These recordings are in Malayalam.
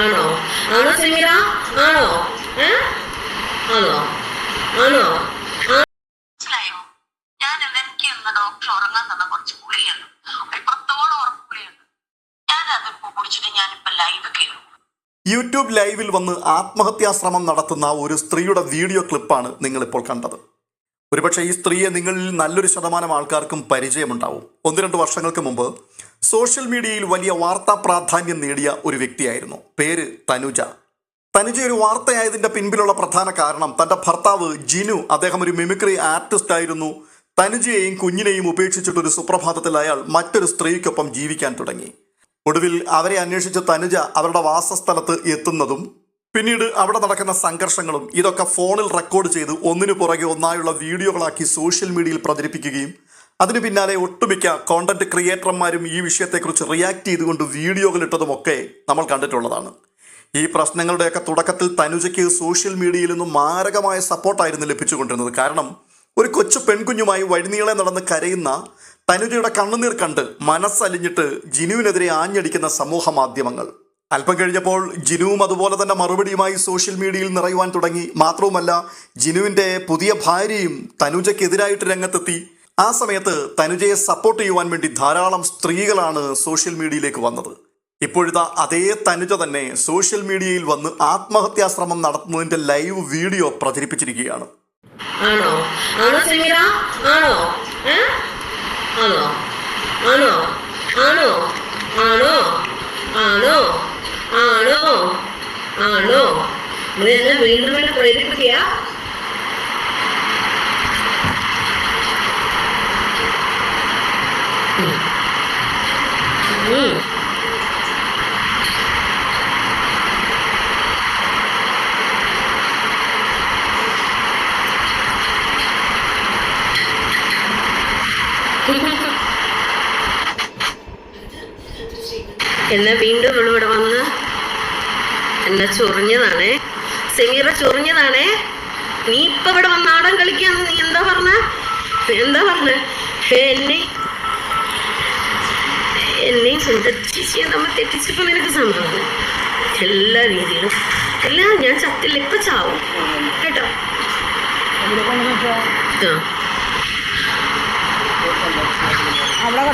ആണോ? ആണോ സെമീറ? ആണോ? ഏ? ആണോ? ആണോ? മനസ്സിലായോ? ഞാൻ എനിക്ക് ഇന്ന് ഡോക്ടർ ഉറങ്ങാൻ തന്ന കുറച്ച് ഗുളികയുണ്ട്. ഒരു പത്തോളം ഉറപ്പ് ഗുളികയുണ്ട്. ഞാൻ അതിപ്പോ കുടിച്ചിട്ട് ഞാനിപ്പോ ലൈവ് കയറും യൂട്യൂബ് ലൈവിൽ വന്ന് ആത്മഹത്യാശ്രമം നടത്തുന്ന ഒരു സ്ത്രീയുടെ വീഡിയോ ക്ലിപ്പാണ് നിങ്ങളിപ്പോൾ കണ്ടത്. ഒരുപക്ഷെ ഈ സ്ത്രീയെ നിങ്ങളിൽ നല്ലൊരു ശതമാനം ആൾക്കാർക്കും പരിചയമുണ്ടാവും. ഒന്ന് രണ്ട് വർഷങ്ങൾക്ക് മുമ്പ് സോഷ്യൽ മീഡിയയിൽ വലിയ വാർത്താ പ്രാധാന്യം നേടിയ ഒരു വ്യക്തിയായിരുന്നു. പേര് തനുജ. തനുജ ഒരു വാർത്തയായതിന്റെ പിൻപിലുള്ള പ്രധാന കാരണം തന്റെ ഭർത്താവ് ജിനു അദ്ദേഹം ഒരു മിമിക്രി ആർട്ടിസ്റ്റ് ആയിരുന്നു. തനുജയെയും കുഞ്ഞിനെയും ഉപേക്ഷിച്ചിട്ട് ഒരു സുപ്രഭാതത്തിൽ അയാൾ മറ്റൊരു സ്ത്രീക്കൊപ്പം ജീവിക്കാൻ തുടങ്ങി. ഒടുവിൽ അവരെ അന്വേഷിച്ച തനുജ അവരുടെ വാസസ്ഥലത്ത് എത്തുന്നതും പിന്നീട് അവിടെ നടക്കുന്ന സംഘർഷങ്ങളും ഇതൊക്കെ ഫോണിൽ റെക്കോർഡ് ചെയ്ത് ഒന്നിനു പുറകെ ഒന്നായുള്ള വീഡിയോകളാക്കി സോഷ്യൽ മീഡിയയിൽ പ്രചരിപ്പിക്കുകയും അതിനു പിന്നാലെ ഒട്ടുമിക്ക കോണ്ടന്റ് ക്രിയേറ്റർമാരും ഈ വിഷയത്തെക്കുറിച്ച് റിയാക്ട് ചെയ്തുകൊണ്ട് വീഡിയോകൾ ഇട്ടതുമൊക്കെ നമ്മൾ കണ്ടിട്ടുള്ളതാണ്. ഈ പ്രശ്നങ്ങളുടെയൊക്കെ തുടക്കത്തിൽ തനുജയ്ക്ക് സോഷ്യൽ മീഡിയയിൽ നിന്നും മാരകമായ സപ്പോർട്ടായിരുന്നു ലഭിച്ചുകൊണ്ടിരുന്നത്. കാരണം ഒരു കൊച്ചു പെൺകുഞ്ഞുമായി വഴിനീളെ നടന്ന് കരയുന്ന തനുജയുടെ കണ്ണുനീർ കണ്ട് മനസ്സലിഞ്ഞിട്ട് ജിനുവിനെതിരെ ആഞ്ഞടിക്കുന്ന സമൂഹ മാധ്യമങ്ങൾ. അല്പം കഴിഞ്ഞപ്പോൾ ജിനുവും അതുപോലെ തന്നെ മറുപടിയുമായി സോഷ്യൽ മീഡിയയിൽ നിറയുവാൻ തുടങ്ങി. മാത്രവുമല്ല ജിനുവിന്റെ പുതിയ ഭാര്യയും തനുജയ്ക്കെതിരായിട്ട് രംഗത്തെത്തി. ആ സമയത്ത് തനുജയെ സപ്പോർട്ട് ചെയ്യുവാൻ വേണ്ടി ധാരാളം സ്ത്രീകളാണ് സോഷ്യൽ മീഡിയയിലേക്ക് വന്നത്. ഇപ്പോഴത്തെ അതേ തനുജ തന്നെ സോഷ്യൽ മീഡിയയിൽ വന്ന് ആത്മഹത്യാ ശ്രമം നടത്തുന്നതിന്റെ ലൈവ് വീഡിയോ പ്രചരിപ്പിച്ചിരിക്കുകയാണ്. ആണോ? ആണോ സമീറ ആണോ? ആണോ? ആണോ? ആണോ? ആണോ? ആണോ? ആണോ? ആണോ? നീ എന്നെ വീണ്ടും വീണ്ടും പ്രേരിപ്പിക്കുക. എന്നെ വീണ്ടും ഇവിടെ ഇവിടെ വന്ന് എന്നെ ചൊറിഞ്ഞതാണേ? സെമീറ ചൊറിഞ്ഞതാണേ? നീ ഇപ്പൊ ഇവിടെ വന്ന് നാടൻ കളിക്കാന്ന് നീ എന്താ പറഞ്ഞ? എന്താ പറഞ്ഞ? എന്നെ എന്നെയും സുന്ദരിച്ചേച്ചിയെ നമ്മൾ തെറ്റിച്ചപ്പോ നിനക്ക് സമ്മതമാണ് എല്ലാ രീതിയിലും. എല്ലാം ഞാൻ ചത്തില്ല ഇപ്പൊ ചാവും. കേട്ടോ? ആ. അവിടെ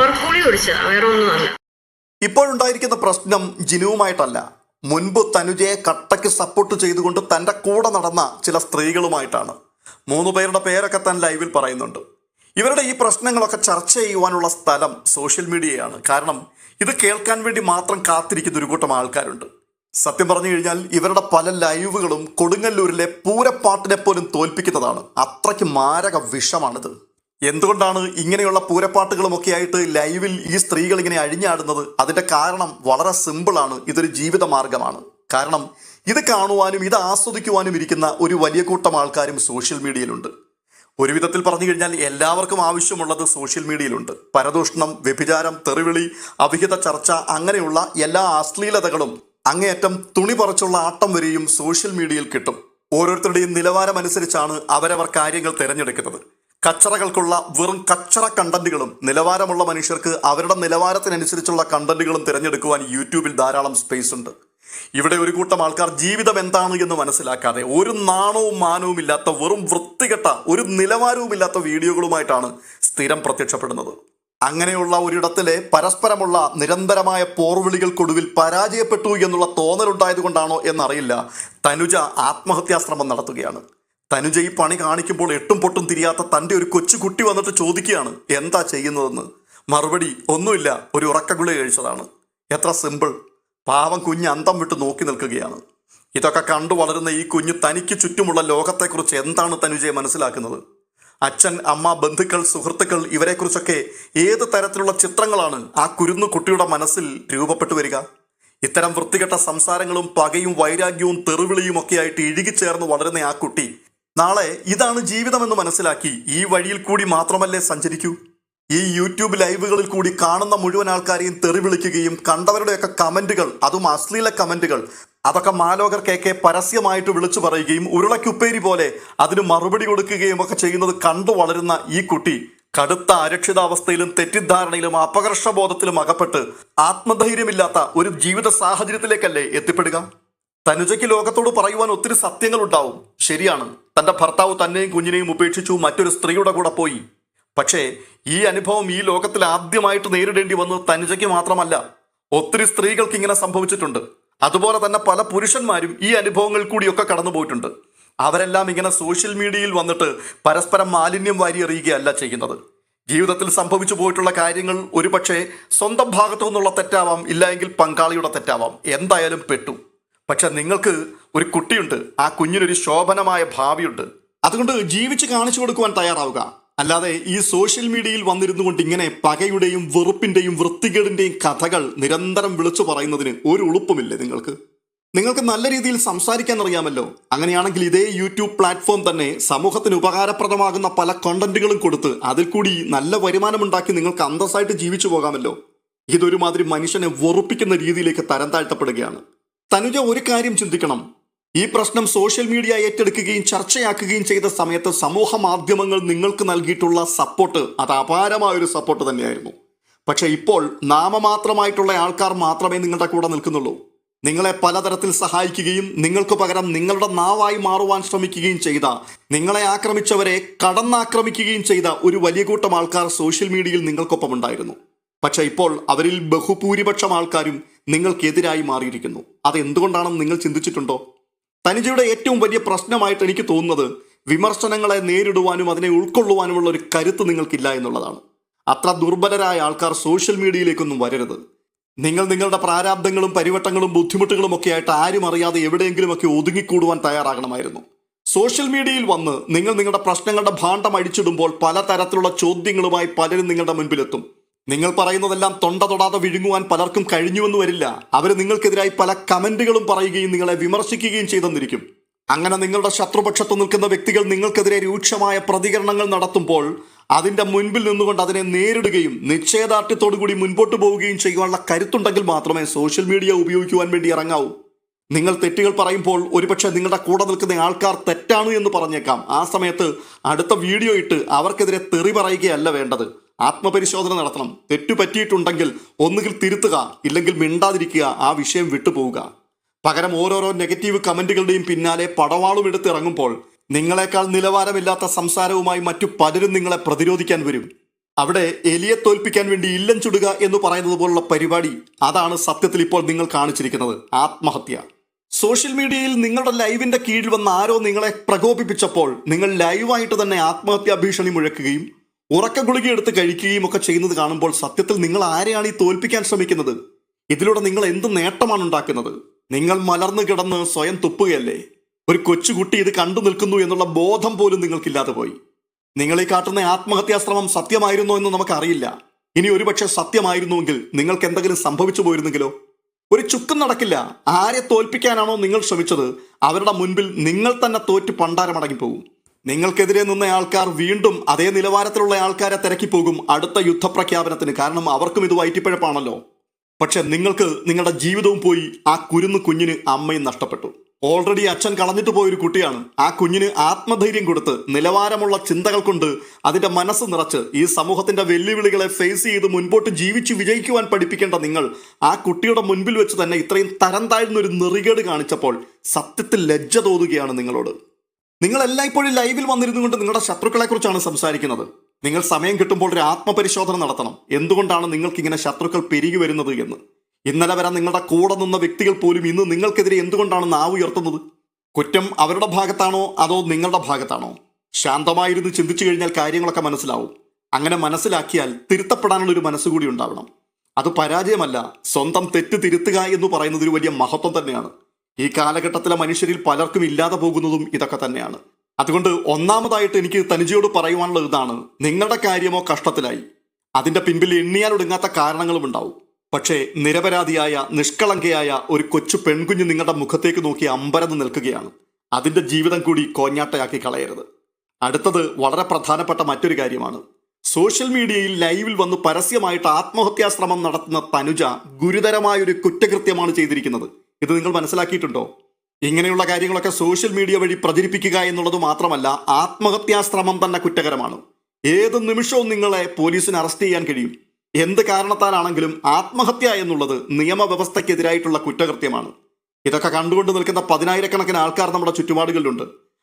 ഓർക്കൂളി കുടിച്ചതാ വേറെ ഇപ്പോഴുണ്ടായിരിക്കുന്ന പ്രശ്നം ജിനുവുമായിട്ടല്ല. മുൻപ് തനുജയെ കട്ടയ്ക്ക് സപ്പോർട്ട് ചെയ്തുകൊണ്ട് തന്റെ കൂടെ നടന്ന ചില സ്ത്രീകളുമായിട്ടാണ്. മൂന്ന് പേരുടെ പേരൊക്കെ താൻ ലൈവിൽ പറയുന്നുണ്ട്. ഇവരുടെ ഈ പ്രശ്നങ്ങളൊക്കെ ചർച്ച ചെയ്യുവാനുള്ള സ്ഥലം സോഷ്യൽ മീഡിയയാണ് കാരണം ഇത് കേൾക്കാൻ വേണ്ടി മാത്രം കാത്തിരിക്കുന്ന ഒരു കൂട്ടം ആൾക്കാരുണ്ട്. സത്യം പറഞ്ഞു കഴിഞ്ഞാൽ ഇവരുടെ പല ലൈവുകളും കൊടുങ്ങല്ലൂരിലെ പൂരപ്പാട്ടിനെ പോലും തോൽപ്പിക്കുന്നതാണ്. അത്രയ്ക്ക് മാരക വിഷമാണിത്. എന്തുകൊണ്ടാണ് ഇങ്ങനെയുള്ള പൂരപ്പാട്ടുകളുമൊക്കെ ആയിട്ട് ലൈവിൽ ഈ സ്ത്രീകൾ ഇങ്ങനെ അഴിഞ്ഞാടുന്നത്? അതിന്റെ കാരണം വളരെ സിമ്പിളാണ്. ഇതൊരു ജീവിത മാർഗമാണ്. കാരണം ഇത് കാണുവാനും ഇത് ആസ്വദിക്കുവാനും ഇരിക്കുന്ന ഒരു വലിയ കൂട്ടം ആൾക്കാരും സോഷ്യൽ മീഡിയയിലുണ്ട്. ഒരു വിധത്തിൽ പറഞ്ഞു കഴിഞ്ഞാൽ എല്ലാവർക്കും ആവശ്യമുള്ളത് സോഷ്യൽ മീഡിയയിലുണ്ട്. പരദൂഷണം വ്യഭിചാരം തെറിവിളി അവിഹിത ചർച്ച അങ്ങനെയുള്ള എല്ലാ അശ്ലീലതകളും അങ്ങേയറ്റം തുണി പറിച്ചുള്ള ആട്ടം വരെയും സോഷ്യൽ മീഡിയയിൽ കിട്ടും. ഓരോരുത്തരുടെയും നിലവാരമനുസരിച്ചാണ് അവരവർ കാര്യങ്ങൾ തിരഞ്ഞെടുക്കുന്നത്. കച്ചറകൾക്കുള്ള വെറും കച്ചറ കണ്ടന്റുകളും നിലവാരമുള്ള മനുഷ്യർക്ക് അവരുടെ നിലവാരത്തിനനുസരിച്ചുള്ള കണ്ടന്റുകളും തിരഞ്ഞെടുക്കുവാൻ യൂട്യൂബിൽ ധാരാളം സ്പേസ് ഉണ്ട്. ഇവിടെ ഒരു കൂട്ടം ആൾക്കാർ ജീവിതം എന്താണ് എന്ന് മനസ്സിലാക്കാതെ ഒരു നാണവും മാനവും ഇല്ലാത്ത വെറും വൃത്തികെട്ട ഒരു നിലവാരവും ഇല്ലാത്ത വീഡിയോകളുമായിട്ടാണ് സ്ഥിരം പ്രത്യക്ഷപ്പെടുന്നത്. അങ്ങനെയുള്ള ഒരിടത്തിലെ പരസ്പരമുള്ള നിരന്തരമായ പോർവിളികൾക്കൊടുവിൽ പരാജയപ്പെട്ടു എന്നുള്ള തോന്നലുണ്ടായതുകൊണ്ടാണോ എന്നറിയില്ല. തനുജ ആത്മഹത്യാശ്രമം നടത്തുകയാണ്. തനുജ ഈ പണി കാണിക്കുമ്പോൾ എട്ടും പൊട്ടും തിരിയാത്ത തന്റെ ഒരു കൊച്ചുകുട്ടി വന്നിട്ട് ചോദിക്കുകയാണ് എന്താ ചെയ്യുന്നതെന്ന്? മറുപടി ഒന്നുമില്ല ഒരു ഉറക്കഗുളി കഴിച്ചതാണ്. എത്ര സിമ്പിൾ. പാവം കുഞ്ഞ് അന്തം വിട്ട് നോക്കി നിൽക്കുകയാണ്. ഇതൊക്കെ കണ്ടു വളരുന്ന ഈ കുഞ്ഞ് തനിക്ക് ചുറ്റുമുള്ള ലോകത്തെക്കുറിച്ച് എന്താണ് തനുജയെ മനസ്സിലാക്കുന്നത്? അച്ഛൻ അമ്മ ബന്ധുക്കൾ സുഹൃത്തുക്കൾ ഇവരെക്കുറിച്ചൊക്കെ ഏത് തരത്തിലുള്ള ചിത്രങ്ങളാണ് ആ കുരുന്നു കുട്ടിയുടെ മനസ്സിൽ രൂപപ്പെട്ടു വരിക? ഇത്തരം വൃത്തികെട്ട സംസാരങ്ങളും പകയും വൈരാഗ്യവും തെറിവിളിയും ഒക്കെയായിട്ട് ഇഴുകിച്ചേർന്ന് വളരുന്ന ആ കുട്ടി നാളെ ഇതാണ് ജീവിതമെന്ന് മനസ്സിലാക്കി ഈ വഴിയിൽ കൂടി മാത്രമല്ലേ സഞ്ചരിക്കൂ? ഈ യൂട്യൂബ് ലൈവുകളിൽ കൂടി കാണുന്ന മുഴുവൻ ആൾക്കാരെയും തെറി വിളിക്കുകയും കണ്ടവരുടെയൊക്കെ കമന്റുകൾ അതും അശ്ലീല കമന്റുകൾ അതൊക്കെ മാലോകർ കേക്കെ പരസ്യമായിട്ട് വിളിച്ചു പറയുകയും ഉരുളക്കുപ്പേരി പോലെ അതിന് മറുപടി കൊടുക്കുകയും ഒക്കെ ചെയ്യുന്നത് കണ്ടു വളരുന്ന ഈ കുട്ടി കടുത്ത അരക്ഷിതാവസ്ഥയിലും തെറ്റിദ്ധാരണയിലും അപകർഷബോധത്തിലും അകപ്പെട്ട് ആത്മധൈര്യമില്ലാത്ത ഒരു ജീവിത സാഹചര്യത്തിലേക്കല്ലേ എത്തിപ്പെടുക? തനുജയ്ക്ക് ലോകത്തോട് പറയുവാൻ ഒത്തിരി സത്യങ്ങൾ ഉണ്ടാവും ശരിയാണ്. തന്റെ ഭർത്താവ് തന്നെയും കുഞ്ഞിനെയും ഉപേക്ഷിച്ചു മറ്റൊരു സ്ത്രീയുടെ കൂടെ പോയി. പക്ഷേ ഈ അനുഭവം ഈ ലോകത്തിൽ ആദ്യമായിട്ട് നേരിടേണ്ടി വന്നത് തനുജയ്ക്ക് മാത്രമല്ല ഒത്തിരി സ്ത്രീകൾക്ക് ഇങ്ങനെ സംഭവിച്ചിട്ടുണ്ട്. അതുപോലെ തന്നെ പല പുരുഷന്മാരും ഈ അനുഭവങ്ങൾ കൂടിയൊക്കെ കടന്നു പോയിട്ടുണ്ട്. അവരെല്ലാം ഇങ്ങനെ സോഷ്യൽ മീഡിയയിൽ വന്നിട്ട് പരസ്പരം മാലിന്യം വാരി അറിയുകയല്ല ചെയ്യുന്നത്. ജീവിതത്തിൽ സംഭവിച്ചു പോയിട്ടുള്ള കാര്യങ്ങൾ ഒരുപക്ഷെ സ്വന്തം ഭാഗത്തു നിന്നുള്ള തെറ്റാവാം ഇല്ലായെങ്കിൽ പങ്കാളിയുടെ തെറ്റാവാം. എന്തായാലും പെട്ടു. പക്ഷെ നിങ്ങൾക്ക് ഒരു കുട്ടിയുണ്ട്. ആ കുഞ്ഞിനൊരു ശോഭനമായ ഭാവിയുണ്ട്. അതുകൊണ്ട് ജീവിച്ച് കാണിച്ചു കൊടുക്കുവാൻ തയ്യാറാവുക. അല്ലാതെ ഈ സോഷ്യൽ മീഡിയയിൽ വന്നിരുന്നു കൊണ്ട് ഇങ്ങനെ പകയുടെയും വെറുപ്പിന്റെയും വൃത്തികേടിന്റെയും കഥകൾ നിരന്തരം വിളിച്ചു പറയുന്നതിന് ഒരു ഉളുപ്പുമില്ലേ നിങ്ങൾക്ക്? നിങ്ങൾക്ക് നല്ല രീതിയിൽ സംസാരിക്കാൻ അറിയാമല്ലോ. അങ്ങനെയാണെങ്കിൽ ഇതേ യൂട്യൂബ് പ്ലാറ്റ്ഫോം തന്നെ സമൂഹത്തിന് ഉപകാരപ്രദമാകുന്ന പല കണ്ടന്റുകളും കൊടുത്ത് അതിൽ കൂടി നല്ല വരുമാനമുണ്ടാക്കി നിങ്ങൾക്ക് അന്തസ്സായിട്ട് ജീവിച്ചു പോകാമല്ലോ. ഇതൊരുമാതിരി മനുഷ്യനെ വെറുപ്പിക്കുന്ന രീതിയിലേക്ക് തരം താഴ്ത്തപ്പെടുകയാണ്. തനുജ ഒരു കാര്യം ചിന്തിക്കണം. ഈ പ്രശ്നം സോഷ്യൽ മീഡിയ ഏറ്റെടുക്കുകയും ചർച്ചയാക്കുകയും ചെയ്ത സമയത്ത് സമൂഹ മാധ്യമങ്ങൾ നിങ്ങൾക്ക് നൽകിയിട്ടുള്ള സപ്പോർട്ട് അത് അപാരമായ ഒരു സപ്പോർട്ട് തന്നെയായിരുന്നു. പക്ഷേ ഇപ്പോൾ നാമമാത്രമായിട്ടുള്ള ആൾക്കാർ മാത്രമേ നിങ്ങളുടെ കൂടെ നിൽക്കുന്നുള്ളൂ. നിങ്ങളെ പലതരത്തിൽ സഹായിക്കുകയും നിങ്ങൾക്ക് പകരം നിങ്ങളുടെ നാവായി മാറുവാൻ ശ്രമിക്കുകയും ചെയ്ത നിങ്ങളെ ആക്രമിച്ചവരെ കടന്നാക്രമിക്കുകയും ചെയ്ത ഒരു വലിയ കൂട്ടം ആൾക്കാർ സോഷ്യൽ മീഡിയയിൽ നിങ്ങൾക്കൊപ്പം ഉണ്ടായിരുന്നു പക്ഷെ ഇപ്പോൾ അവരിൽ ബഹുഭൂരിപക്ഷം ആൾക്കാരും നിങ്ങൾക്കെതിരായി മാറിയിരിക്കുന്നു. അത് എന്തുകൊണ്ടാണെന്ന് നിങ്ങൾ ചിന്തിച്ചിട്ടുണ്ടോ? തനിജയുടെ ഏറ്റവും വലിയ പ്രശ്നമായിട്ട് എനിക്ക് തോന്നുന്നത് വിമർശനങ്ങളെ നേരിടുവാനും അതിനെ ഉൾക്കൊള്ളുവാനുമുള്ള ഒരു കരുത്ത് നിങ്ങൾക്കില്ല എന്നുള്ളതാണ്. അത്ര ദുർബലരായ ആൾക്കാർ സോഷ്യൽ മീഡിയയിലേക്കൊന്നും വരരുത്. നിങ്ങൾ നിങ്ങളുടെ പ്രാരാബ്ദങ്ങളും പരിവട്ടങ്ങളും ബുദ്ധിമുട്ടുകളും ഒക്കെ ആയിട്ട് ആരും അറിയാതെ എവിടെയെങ്കിലുമൊക്കെ ഒതുങ്ങിക്കൂടുവാൻ തയ്യാറാകണമായിരുന്നു. സോഷ്യൽ മീഡിയയിൽ വന്ന് നിങ്ങൾ നിങ്ങളുടെ പ്രശ്നങ്ങളുടെ ഭാണ്ഡം അടിച്ചിടുമ്പോൾ പലതരത്തിലുള്ള ചോദ്യങ്ങളുമായി പലരും നിങ്ങളുടെ മുൻപിലെത്തും. നിങ്ങൾ പറയുന്നതെല്ലാം തൊണ്ട തൊടാതെ വിഴുങ്ങുവാൻ പലർക്കും കഴിഞ്ഞുവെന്ന് വരില്ല. അവർ നിങ്ങൾക്കെതിരായി പല കമന്റുകളും പറയുകയും നിങ്ങളെ വിമർശിക്കുകയും ചെയ്തെന്നിരിക്കും. അങ്ങനെ നിങ്ങളുടെ ശത്രുപക്ഷത്ത് നിൽക്കുന്ന വ്യക്തികൾ നിങ്ങൾക്കെതിരെ രൂക്ഷമായ പ്രതികരണങ്ങൾ നടത്തുമ്പോൾ അതിന്റെ മുൻപിൽ നിന്നുകൊണ്ട് അതിനെ നേരിടുകയും നിശ്ചയദാർഢ്യത്തോടുകൂടി മുൻപോട്ട് പോവുകയും ചെയ്യുവാനുള്ള കരുത്തുണ്ടെങ്കിൽ മാത്രമേ സോഷ്യൽ മീഡിയ ഉപയോഗിക്കുവാൻ വേണ്ടി ഇറങ്ങാവൂ. നിങ്ങൾ തെറ്റുകൾ പറയുമ്പോൾ ഒരുപക്ഷെ നിങ്ങളുടെ കൂടെ നിൽക്കുന്ന ആൾക്കാർ തെറ്റാണ് എന്ന് പറഞ്ഞേക്കാം. ആ സമയത്ത് അടുത്ത വീഡിയോ ഇട്ട് അവർക്കെതിരെ തെറി പറയുകയല്ല വേണ്ടത്. ആത്മപരിശോധന നടത്തണം. തെറ്റു പറ്റിയിട്ടുണ്ടെങ്കിൽ ഒന്നുകിൽ തിരുത്തുക ഇല്ലെങ്കിൽ മിണ്ടാതിരിക്കുക ആ വിഷയം വിട്ടുപോവുക. പകരം ഓരോരോ നെഗറ്റീവ് കമന്റുകളുടെയും പിന്നാലെ പടവാളും എടുത്തിറങ്ങുമ്പോൾ നിങ്ങളെക്കാൾ നിലവാരമില്ലാത്ത സംസാരവുമായി മറ്റു പലരും നിങ്ങളെ പ്രതിരോധിക്കാൻ വരും. അവിടെ എലിയെ തോൽപ്പിക്കാൻ വേണ്ടി ഇല്ലം ചുടുക എന്ന് പറയുന്നത് പോലുള്ള പരിപാടി അതാണ് സത്യത്തിൽ ഇപ്പോൾ നിങ്ങൾ കാണിച്ചിരിക്കുന്നത്. ആത്മഹത്യ. സോഷ്യൽ മീഡിയയിൽ നിങ്ങളുടെ ലൈവിന്റെ കീഴിൽ വന്ന ആരോ നിങ്ങളെ പ്രകോപിപ്പിച്ചപ്പോൾ നിങ്ങൾ ലൈവായിട്ട് തന്നെ ആത്മഹത്യാ ഭീഷണി മുഴക്കുകയും ഉറക്ക ഗുളിക എടുത്ത് കഴിക്കുകയും ഒക്കെ ചെയ്യുന്നത് കാണുമ്പോൾ സത്യത്തിൽ നിങ്ങൾ ആരെയാണ് ഈ തോൽപ്പിക്കാൻ ശ്രമിക്കുന്നത്? ഇതിലൂടെ നിങ്ങൾ എന്ത് നേട്ടമാണ് ഉണ്ടാക്കുന്നത്? നിങ്ങൾ മലർന്നു കിടന്ന് സ്വയം തുപ്പുകയല്ലേ? ഒരു കൊച്ചുകുട്ടി ഇത് കണ്ടു നിൽക്കുന്നു എന്നുള്ള ബോധം പോലും നിങ്ങൾക്കില്ലാതെ പോയി. നിങ്ങൾ ഈ കാട്ടുന്ന ആത്മഹത്യാശ്രമം സത്യമായിരുന്നോ എന്ന് നമുക്കറിയില്ല. ഇനി ഒരുപക്ഷെ സത്യമായിരുന്നുവെങ്കിൽ നിങ്ങൾക്ക് എന്തെങ്കിലും സംഭവിച്ചു പോയിരുന്നെങ്കിലോ? ഒരു ചുക്കും നടക്കില്ല. ആരെ തോൽപ്പിക്കാനാണോ നിങ്ങൾ ശ്രമിച്ചത്? അവരുടെ മുൻപിൽ നിങ്ങൾ തന്നെ തോറ്റ് പണ്ടാരമടങ്ങിപ്പോകും. നിങ്ങൾക്കെതിരെ നിന്ന ആൾക്കാർ വീണ്ടും അതേ നിലവാരത്തിലുള്ള ആൾക്കാരെ തിരക്കിപ്പോകും അടുത്ത യുദ്ധപ്രഖ്യാപനത്തിന്. കാരണം അവർക്കും ഇത് വയറ്റിപ്പഴപ്പാണല്ലോ. പക്ഷെ നിങ്ങൾക്ക് നിങ്ങളുടെ ജീവിതവും പോയി ആ കുരുന്ന് കുഞ്ഞിന് അമ്മയും നഷ്ടപ്പെട്ടു. ഓൾറെഡി അച്ഛൻ കളഞ്ഞിട്ട് പോയൊരു കുട്ടിയാണ്. ആ കുഞ്ഞിന് ആത്മധൈര്യം കൊടുത്ത് നിലവാരമുള്ള ചിന്തകൾ കൊണ്ട് അതിന്റെ മനസ്സ് നിറച്ച് ഈ സമൂഹത്തിന്റെ വെല്ലുവിളികളെ ഫേസ് ചെയ്ത് മുൻപോട്ട് ജീവിച്ചു വിജയിക്കുവാൻ പഠിപ്പിക്കേണ്ട നിങ്ങൾ ആ കുട്ടിയുടെ മുൻപിൽ വെച്ച് തന്നെ ഇത്രയും തരം താഴ്ന്നൊരു നെറികേട് കാണിച്ചപ്പോൾ സത്യത്തിൽ ലജ്ജ തോന്നുകയാണ് നിങ്ങളോട്. നിങ്ങൾ എല്ലായ്പ്പോഴും ലൈവിൽ വന്നിരുന്നു കൊണ്ട് നിങ്ങളുടെ ശത്രുക്കളെ കുറിച്ചാണ് സംസാരിക്കുന്നത്. നിങ്ങൾ സമയം കിട്ടുമ്പോൾ ഒരു ആത്മപരിശോധന നടത്തണം. എന്തുകൊണ്ടാണ് നിങ്ങൾക്ക് ഇങ്ങനെ ശത്രുക്കൾ പെരുകി വരുന്നത് എന്ന്? ഇന്നലെ വരെ നിങ്ങളുടെ കൂടെ നിന്ന വ്യക്തികൾ പോലും ഇന്ന് നിങ്ങൾക്കെതിരെ എന്തുകൊണ്ടാണ് നാവ് ഉയർത്തുന്നത്? കുറ്റം അവരുടെ ഭാഗത്താണോ? അതോ നിങ്ങളുടെ ഭാഗത്താണോ? ശാന്തമായിരുന്നു ചിന്തിച്ചു കഴിഞ്ഞാൽ കാര്യങ്ങളൊക്കെ മനസ്സിലാവും. അങ്ങനെ മനസ്സിലാക്കിയാൽ തിരുത്തപ്പെടാനുള്ള ഒരു മനസ്സുകൂടി ഉണ്ടാവണം. അത് പരാജയമല്ല സ്വന്തം തെറ്റ് തിരുത്തുക എന്ന് പറയുന്നത് ഒരു വലിയ മഹത്വം തന്നെയാണ്. ഈ കാലഘട്ടത്തിലെ മനുഷ്യരിൽ പലർക്കും ഇല്ലാതെ പോകുന്നതും ഇതൊക്കെ തന്നെയാണ്. അതുകൊണ്ട് ഒന്നാമതായിട്ട് എനിക്ക് തനിജയോട് പറയുവാനുള്ള ഇതാണ്. നിങ്ങളുടെ കാര്യമോ കഷ്ടത്തിലായി. അതിന്റെ പിൻപിൽ എണ്ണിയാലൊടുങ്ങാത്ത കാരണങ്ങളും ഉണ്ടാവും. പക്ഷേ നിരപരാധിയായ നിഷ്കളങ്കയായ ഒരു കൊച്ചു പെൺകുഞ്ഞ് നിങ്ങളുടെ മുഖത്തേക്ക് നോക്കി അമ്പരന്ന് നിൽക്കുകയാണ്. അതിന്റെ ജീവിതം കൂടി കോഞ്ഞാട്ടയാക്കി കളയരുത്. അടുത്തത് വളരെ പ്രധാനപ്പെട്ട മറ്റൊരു കാര്യമാണ്. സോഷ്യൽ മീഡിയയിൽ ലൈവിൽ വന്ന് പരസ്യമായിട്ട് ആത്മഹത്യാശ്രമം നടത്തുന്ന തനുജ ഗുരുതരമായ ഒരു കുറ്റകൃത്യമാണ് ചെയ്തിരിക്കുന്നത്. ഇത് നിങ്ങൾ മനസ്സിലാക്കിയിട്ടുണ്ടോ? ഇങ്ങനെയുള്ള കാര്യങ്ങളൊക്കെ സോഷ്യൽ മീഡിയ വഴി പ്രചരിപ്പിക്കുക എന്നുള്ളത് മാത്രമല്ല ആത്മഹത്യാശ്രമം തന്നെ കുറ്റകരമാണ്. ഏത് നിമിഷവും നിങ്ങളെ പോലീസിന് അറസ്റ്റ് ചെയ്യാൻ കഴിയും. എന്ത് കാരണത്താലാണെങ്കിലും ആത്മഹത്യ എന്നുള്ളത് നിയമവ്യവസ്ഥയ്ക്കെതിരായിട്ടുള്ള കുറ്റകൃത്യമാണ്. ഇതൊക്കെ കണ്ടുകൊണ്ട് നിൽക്കുന്ന പതിനായിരക്കണക്കിന് ആൾക്കാർ നമ്മുടെ ചുറ്റുപാടുകളിലുണ്ട്.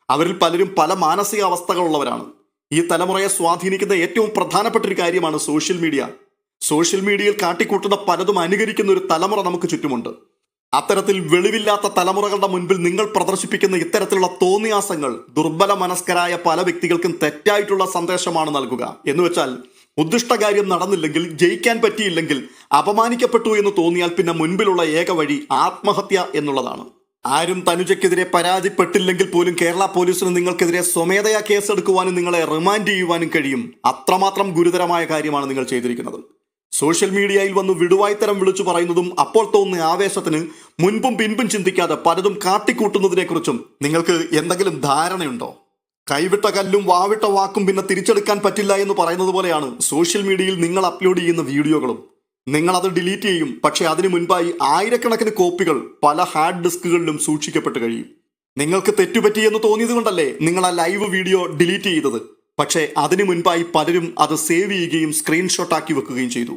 അവരിൽ പലരും പല മാനസികാവസ്ഥകളുള്ളവരാണ്. ഈ തലമുറയെ സ്വാധീനിക്കുന്ന ഏറ്റവും പ്രധാനപ്പെട്ട ഒരു കാര്യമാണ് സോഷ്യൽ മീഡിയ. സോഷ്യൽ മീഡിയയിൽ കാട്ടിക്കൂട്ടുന്ന പലതും അനുകരിക്കുന്ന ഒരു തലമുറ നമുക്ക് ചുറ്റുമുണ്ട്. അത്തരത്തിൽ വെളിവില്ലാത്ത തലമുറകളുടെ മുൻപിൽ നിങ്ങൾ പ്രദർശിപ്പിക്കുന്ന ഇത്തരത്തിലുള്ള തോന്നിയാസങ്ങൾ ദുർബല മനസ്കരായ പല വ്യക്തികൾക്കും തെറ്റായിട്ടുള്ള സന്ദേശമാണ് നൽകുക. എന്ന് വെച്ചാൽ ഉദ്ദിഷ്ടകാര്യം നടന്നില്ലെങ്കിൽ ജയിക്കാൻ പറ്റിയില്ലെങ്കിൽ അപമാനിക്കപ്പെട്ടു എന്ന് തോന്നിയാൽ പിന്നെ മുൻപിലുള്ള ഏക വഴി ആത്മഹത്യ എന്നുള്ളതാണ്. ആരും തനുജയ്ക്കെതിരെ പരാതിപ്പെട്ടില്ലെങ്കിൽ പോലും കേരള പോലീസിന് നിങ്ങൾക്കെതിരെ സ്വമേധയാ കേസെടുക്കുവാനും നിങ്ങളെ റിമാൻഡ് ചെയ്യുവാനും കഴിയും. അത്രമാത്രം ഗുരുതരമായ കാര്യമാണ് നിങ്ങൾ ചെയ്തിരിക്കുന്നത്. സോഷ്യൽ മീഡിയയിൽ വന്ന് വിടുവായ്ത്തരം വിളിച്ചു പറയുന്നതും അപ്പോൾ തോന്നുന്ന ആവേശത്തിന് മുൻപും പിൻപും ചിന്തിക്കാതെ പലതും കാട്ടിക്കൂട്ടുന്നതിനെക്കുറിച്ചും നിങ്ങൾക്ക് എന്തെങ്കിലും ധാരണയുണ്ടോ? കൈവിട്ട കല്ലും വാവിട്ട വാക്കും പിന്നെ തിരിച്ചെടുക്കാൻ പറ്റില്ല എന്ന് പറയുന്നത് പോലെയാണ് സോഷ്യൽ മീഡിയയിൽ നിങ്ങൾ അപ്ലോഡ് ചെയ്യുന്ന വീഡിയോകളും. നിങ്ങൾ അത് ഡിലീറ്റ് ചെയ്യും. പക്ഷേ അതിനു മുൻപായി ആയിരക്കണക്കിന് കോപ്പികൾ പല ഹാർഡ് ഡിസ്കുകളിലും സൂക്ഷിക്കപ്പെട്ട് കഴിയും. നിങ്ങൾക്ക് തെറ്റുപറ്റിയെന്ന് തോന്നിയത് കൊണ്ടല്ലേ നിങ്ങൾ ആ ലൈവ് വീഡിയോ ഡിലീറ്റ് ചെയ്തത്? പക്ഷേ അതിനു മുൻപായി പലരും അത് സേവ് ചെയ്യുകയും സ്ക്രീൻഷോട്ടാക്കി വെക്കുകയും ചെയ്തു.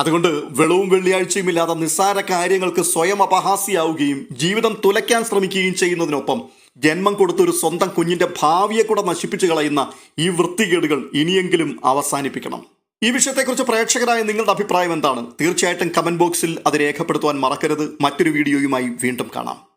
അതുകൊണ്ട് വെളവും വെള്ളിയാഴ്ചയും ഇല്ലാതെ നിസ്സാര കാര്യങ്ങൾക്ക് സ്വയം അപഹാസ്യാവുകയും ജീവിതം തുലയ്ക്കാൻ ശ്രമിക്കുകയും ചെയ്യുന്നതിനൊപ്പം ജന്മം കൊടുത്തൊരു സ്വന്തം കുഞ്ഞിന്റെ ഭാവിയെ കൂടെ നശിപ്പിച്ചു കളയുന്ന ഈ വൃത്തികേടുകൾ ഇനിയെങ്കിലും അവസാനിപ്പിക്കണം. ഈ വിഷയത്തെക്കുറിച്ച് പ്രേക്ഷകരായ നിങ്ങളുടെ അഭിപ്രായം എന്താണ്? തീർച്ചയായിട്ടും കമന്റ് ബോക്സിൽ അത് രേഖപ്പെടുത്തുവാൻ മറക്കരുത്. മറ്റൊരു വീഡിയോയുമായി വീണ്ടും കാണാം.